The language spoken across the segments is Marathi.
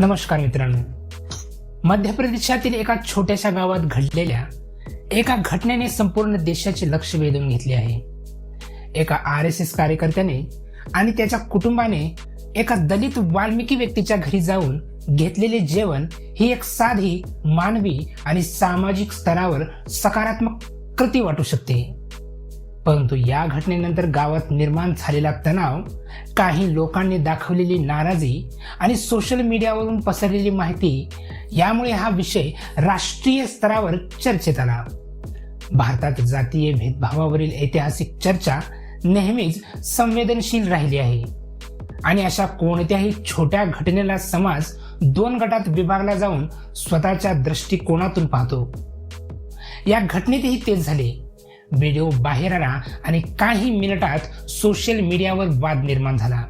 नमस्कार मित्रांनो. मध्य प्रदेशातील एका छोट्याशा गावात घडलेल्या एका घटनेने संपूर्ण देशाचे लक्ष वेधून घेतले आहे. एका आर एस एस कार्यकर्त्याने आणि त्याच्या कुटुंबाने एका दलित वाल्मिकी व्यक्तीच्या घरी जाऊन घेतलेले जेवण ही एक साधी मानवी आणि सामाजिक स्तरावर सकारात्मक कृती वाटू शकते. परंतु या घटनेनंतर गावात निर्माण झालेला तणाव काही लोकांनी दाखवलेली नाराजी आणि सोशल मीडियावरून पसरलेली माहिती यामुळे हा विषय राष्ट्रीय स्तरावर चर्चेत आला. भारतात जातीय भेदभावावरील ऐतिहासिक चर्चा नेहमीच संवेदनशील राहिली आहे. आणि अशा कोणत्याही छोट्या घटनेला समाज दोन गटात विभागला जाऊन स्वतःच्या दृष्टिकोनातून पाहतो. या घटनेतही तेच झाले. व्हिडिओ बाहेर आला आणि काही मिनिटात सोशल मीडियावर वाद निर्माण झाला.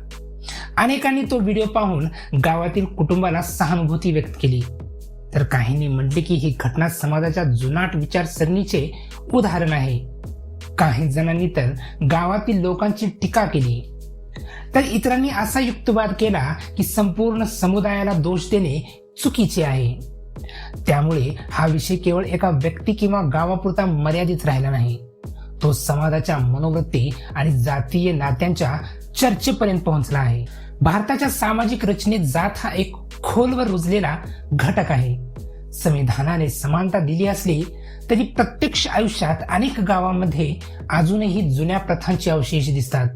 अनेकांनी तो व्हिडिओ पाहून गावातील कुटुंबाला सहानुभूती व्यक्त केली. तर काहींनी म्हटले की ही घटना समाजाच्या जुनाट विचारसरणीचे उदाहरण आहे. काही जणांनी तर गावातील लोकांची टीका केली. तर इतरांनी असा युक्तिवाद केला की संपूर्ण समुदायाला दोष देणे चुकीचे आहे. त्यामुळे हा विषय केवळ एका व्यक्ती किंवा गावापुरता मर्यादित राहिला नाही. तो समाजाच्या मनोवृत्ती आणि जातीय नात्यांच्या चर्चेपर्यंत पोहोचला आहे. भारताच्या सामाजिक रचनेत जात हा एक खोलवर रुजलेला घटक आहे. संविधानाने समानता दिली असली तरी प्रत्यक्ष आयुष्यात अनेक गावांमध्ये अजूनही जुन्या प्रथांचे अवशेष दिसतात.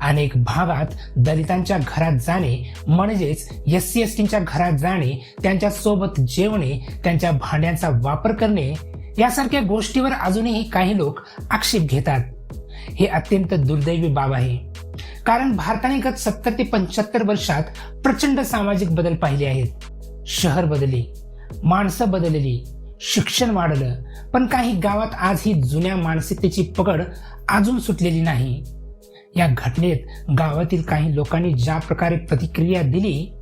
अनेक भागात दलितांच्या घरात जाणे म्हणजेच एस सी एस टीच्या घरात जाणे त्यांच्यासोबत जेवणे त्यांच्या भांड्यांचा वापर करणे यासारख्या गोष्टीवर अजूनही काही लोक आक्षेप घेतात. हे अत्यंत दुर्दैवी बाब आहे. कारण भारताने गत सत्तर ते पंच्याहत्तर वर्षात प्रचंड सामाजिक बदल पाहिले आहेत. शहर बदलली माणसं बदलली शिक्षण वाढलं पण काही गावात आज ही जुन्या मानसिकतेची पकड अजून सुटलेली नाही. या घटनेत गावातील काही लोकांनी ज्या प्रकारे प्रतिक्रिया दिली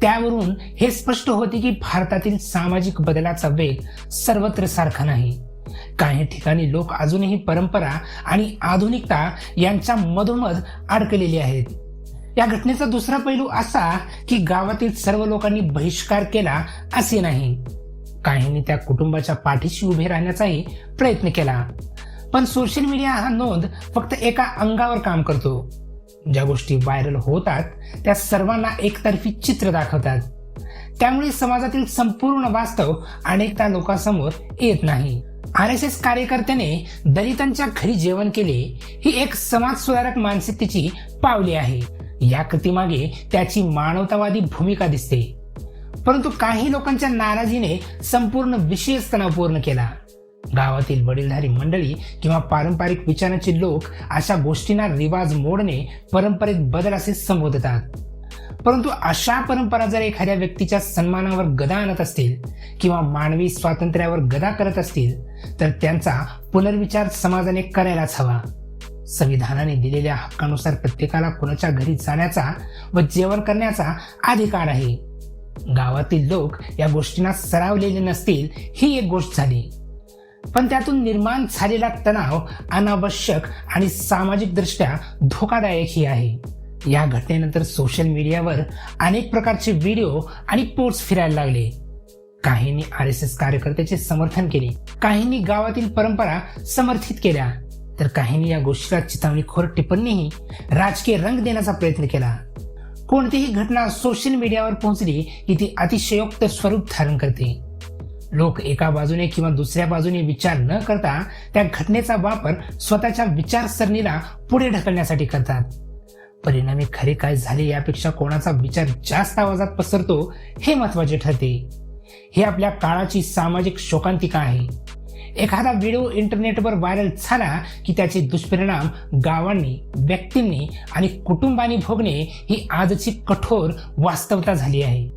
त्यावरून हे स्पष्ट होते की भारतातील सामाजिक बदलाचा वेग सर्वत्र सारखा नाही. काही ठिकाणी लोक अजूनही परंपरा आणि आधुनिकता यांच्या मधोमध अडकलेले आहेत. या घटनेचा दुसरा पैलू असा की गावातील सर्व लोकांनी बहिष्कार केला असे नाही. काहींनी त्या कुटुंबाच्या पाठीशी उभे राहण्याचाही प्रयत्न केला. पण सोशल मीडिया हा नोंद फक्त एका अंगावर काम करतो. ज्या गोष्टी व्हायरल होतात त्या सर्वांना एकतर्फी चित्र दाखवतात. त्यामुळे समाजातील संपूर्ण वास्तव अनेकदा लोकांसमोर येत नाही. आर एस एस कार्यकर्त्याने दलितांच्या घरी जेवण केले ही एक समाज सुधारक मानसिकतेची पावली आहे. या कृतीमागे त्याची मानवतावादी भूमिका दिसते. परंतु काही लोकांच्या नाराजीने संपूर्ण विषयच तणावपूर्ण केला. गावातील वडीलधारी मंडळी किंवा पारंपरिक विचारांचे लोक अशा गोष्टींना रिवाज मोडणे परंपरेत बदल असे संबोधतात. परंतु अशा परंपरा जर एखाद्या व्यक्तीच्या सन्मानावर गदा आणत असतील किंवा मानवी स्वातंत्र्यावर गदा करत असतील तर त्यांचा पुनर्विचार समाजाने करायलाच हवा. संविधानाने दिलेल्या हक्कानुसार प्रत्येकाला कोणाच्या घरी जाण्याचा व जेवण करण्याचा अधिकार आहे. गावातील लोक या गोष्टींना सरावलेले नसतील ही एक गोष्ट झाली. पण त्यातून निर्माण झालेला तणाव अनावश्यक आणि सामाजिक दृष्ट्या धोकादायकही आहे. या घटनेनंतर सोशल मीडियावर अनेक प्रकारचे व्हिडिओ आणि पोस्ट फिरायला लागले. काहींनी आर एस एस कार्यकर्त्याचे समर्थन केले. काहींनी गावातील परंपरा समर्थित केल्या. तर काहींनी या गोष्टीला चितावणीखोर टिप्पणीही राजकीय रंग देण्याचा प्रयत्न केला. कोणतीही घटना सोशल मीडियावर पोहोचली की ती अतिशयोक्त स्वरूप धारण करते. लोक एका बाजूने किंवा दुसऱ्या बाजूने विचार न करता त्या घटनेचा वापर स्वतःच्या विचारसरणीला पुढे ढकलण्यासाठी करतात. परिणामी खरे काय झाले यापेक्षा कोणाचा विचार जास्त आवाजात पसरतो हे महत्त्वाचे ठरते. हे आपल्या काळाची सामाजिक शोकांतिका आहे. एखादा व्हिडिओ इंटरनेटवर व्हायरल झाला की त्याचे दुष्परिणाम गावांनी व्यक्तींनी आणि कुटुंबांनी भोगणे ही आजची कठोर वास्तवता झाली आहे.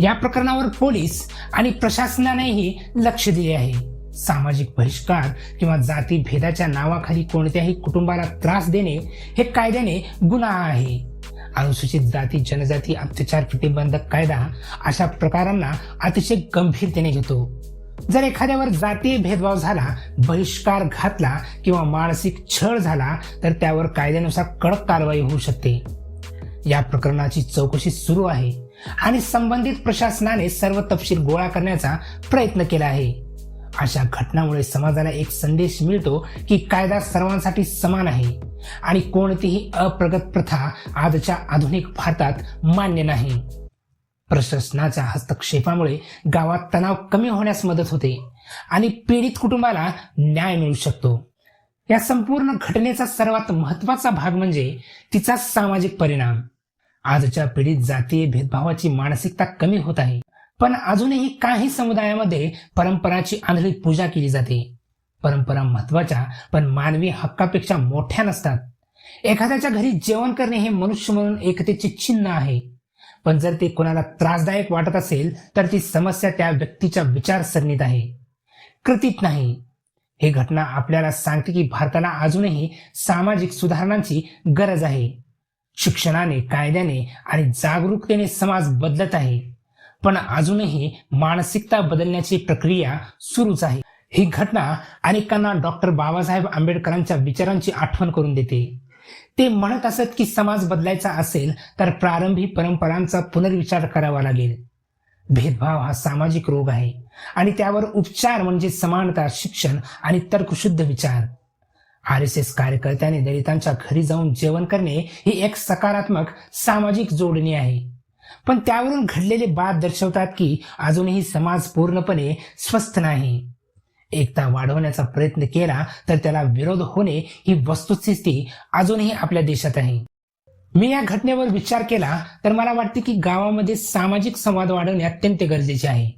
या प्रकरणावर पोलीस आणि प्रशासनानेही लक्ष दिले आहे. सामाजिक बहिष्कार किंवा जाती भेदाच्या नावाखाली कोणत्याही कुटुंबाला त्रास देणे हे कायद्याने गुन्हा आहे. अनुसूचित जाती जनजाती अत्याचार प्रतिबंधक कायदा अशा प्रकारांना अतिशय गंभीरतेने घेतो. जर एखाद्यावर जातीय भेदभाव झाला बहिष्कार घातला किंवा मानसिक छळ झाला तर त्यावर कायद्यानुसार कडक कारवाई होऊ शकते. या प्रकरणाची चौकशी सुरू आहे. आणि संबंधित प्रशासनाने सर्व तपशील गोळा करण्याचा प्रयत्न केला आहे. अशा घटनामुळे समाजाला एक संदेश मिळतो की कायदा सर्वांसाठी समान आहे आणि कोणतीही अप्रगत प्रथा आजच्या आधुनिक भारतात मान्य नाही. प्रशासनाच्या हस्तक्षेपामुळे गावात तणाव कमी होण्यास मदत होते आणि पीडित कुटुंबाला न्याय मिळू शकतो. या संपूर्ण घटनेचा सर्वात महत्त्वाचा भाग म्हणजे तिचा सामाजिक परिणाम. आजच्या पिढीत जातीय भेदभावाची मानसिकता कमी होत आहे. पण अजूनही काही समुदायामध्ये परंपराची आंधळी पूजा केली जाते. परंपरा महत्त्वाच्या पण मानवी हक्कापेक्षा मोठ्या नसतात. एखाद्याच्या घरी जेवण करणे हे मनुष्य म्हणून एकतेचे चिन्ह आहे. पण जर ते कोणाला त्रासदायक वाटत असेल तर ती समस्या त्या व्यक्तीच्या विचारसरणीत आहे. कृतीत नाही. ही घटना आपल्याला सांगते की भारताला अजूनही सामाजिक सुधारणांची गरज आहे. शिक्षणाने कायद्याने आणि जागरूकतेने समाज बदलत आहे. पण अजूनही मानसिकता बदलण्याची प्रक्रिया सुरूच आहे. ही घटना अनेकांना डॉक्टर बाबासाहेब आंबेडकरांच्या विचारांची आठवण करून देते. ते म्हणत असत की समाज बदलायचा असेल तर प्रारंभी परंपरांचा पुनर्विचार करावा लागेल. भेदभाव हा सामाजिक रोग आहे आणि त्यावर उपचार म्हणजे समानता शिक्षण आणि तर्कशुद्ध विचार. आर एस एस कार्यकर्त्याने दलितांच्या घरी जाऊन जेवण करणे ही एक सकारात्मक सामाजिक जोडणी आहे. पण त्यावरून घडलेले बाद दर्शवतात की अजूनही समाज पूर्णपणे स्वस्थ नाही. एकता वाढवण्याचा प्रयत्न केला तर त्याला विरोध होणे ही वस्तुस्थिती अजूनही आपल्या देशात आहे. मी या घटनेवर विचार केला तर मला वाटते की गावामध्ये सामाजिक संवाद वाढवणे अत्यंत गरजेचे आहे.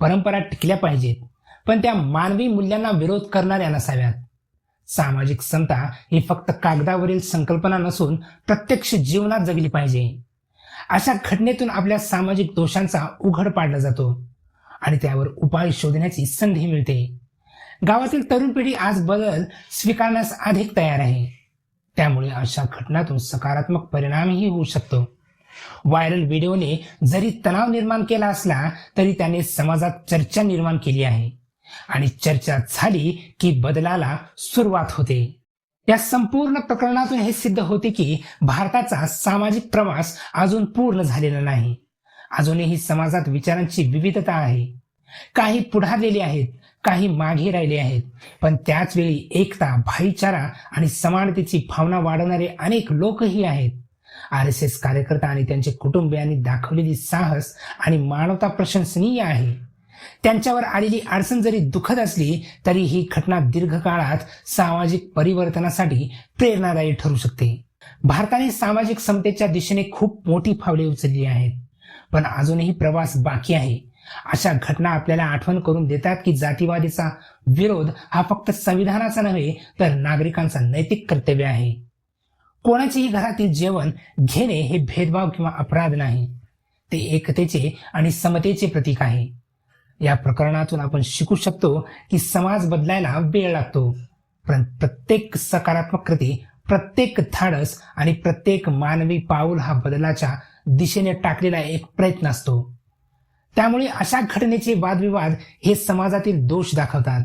परंपरा टिकल्या पाहिजेत पण त्या मानवी मूल्यांना विरोध करणाऱ्या नसाव्यात. सामाजिक समता ही फक्त कागदावरील संकल्पना नसून प्रत्यक्ष जीवनात जगली पाहिजे. अशा घटनेतून आपल्या सामाजिक दोषांचा उघड पाडला जातो आणि त्यावर उपाय शोधण्याची संधी मिळते. गावातील तरुण पिढी आज बदल स्वीकारण्यास अधिक तयार आहे. त्यामुळे अशा घटनातून सकारात्मक परिणामही होऊ शकतो. व्हायरल व्हिडिओने जरी तणाव निर्माण केला असला तरी त्याने समाजात चर्चा निर्माण केली आहे. आणि चर्चा झाली की बदलाला सुरुवात होते. या संपूर्ण प्रकरणातून हे सिद्ध होते की भारताचा सामाजिक प्रवास अजून पूर्ण झालेला नाही. अजूनही समाजात विचारांची विविधता आहे. काही पुढारलेले आहेत काही मागे राहिले आहेत. पण त्याच वेळी एकता भाईचारा आणि समानतेची भावना वाढवणारे अनेक लोकही आहेत. आर एस एस कार्यकर्ता आणि त्यांचे कुटुंबियांनी दाखवलेली साहस आणि मानवता प्रशंसनीय आहे. त्यांच्यावर आलेली अडचण जरी दुःखद असली तरी ही घटना दीर्घकाळात सामाजिक परिवर्तनासाठी प्रेरणादायी ठरू शकते. भारताने सामाजिक समतेच्या दिशेने खूप मोठी पावले उचलली आहेत. पण अजूनही प्रवास बाकी आहे. अशा घटना आपल्याला आठवण करून देतात की जातीवादीचा विरोध हा फक्त संविधानाचा नव्हे तर नागरिकांचा नैतिक कर्तव्य आहे. कोणाचेही घरातील जेवण घेणे हे भेदभाव किंवा अपराध नाही. ते एकतेचे आणि समतेचे प्रतीक आहे. या प्रकरणातून आपण शिकू शकतो की समाज बदलायला वेळ लागतो. पण प्रत्येक सकारात्मक कृती प्रत्येक धाडस आणि प्रत्येक मानवी पाऊल हा बदलाच्या दिशेने टाकलेला एक प्रयत्न असतो. त्यामुळे अशा घटनेचे वादविवाद हे समाजातील दोष दाखवतात.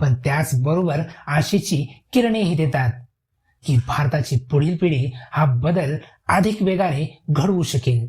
पण त्याचबरोबर आशेची किरणेही देतात की भारताची पुढील पिढी हा बदल अधिक वेगाने घडवू शकेल.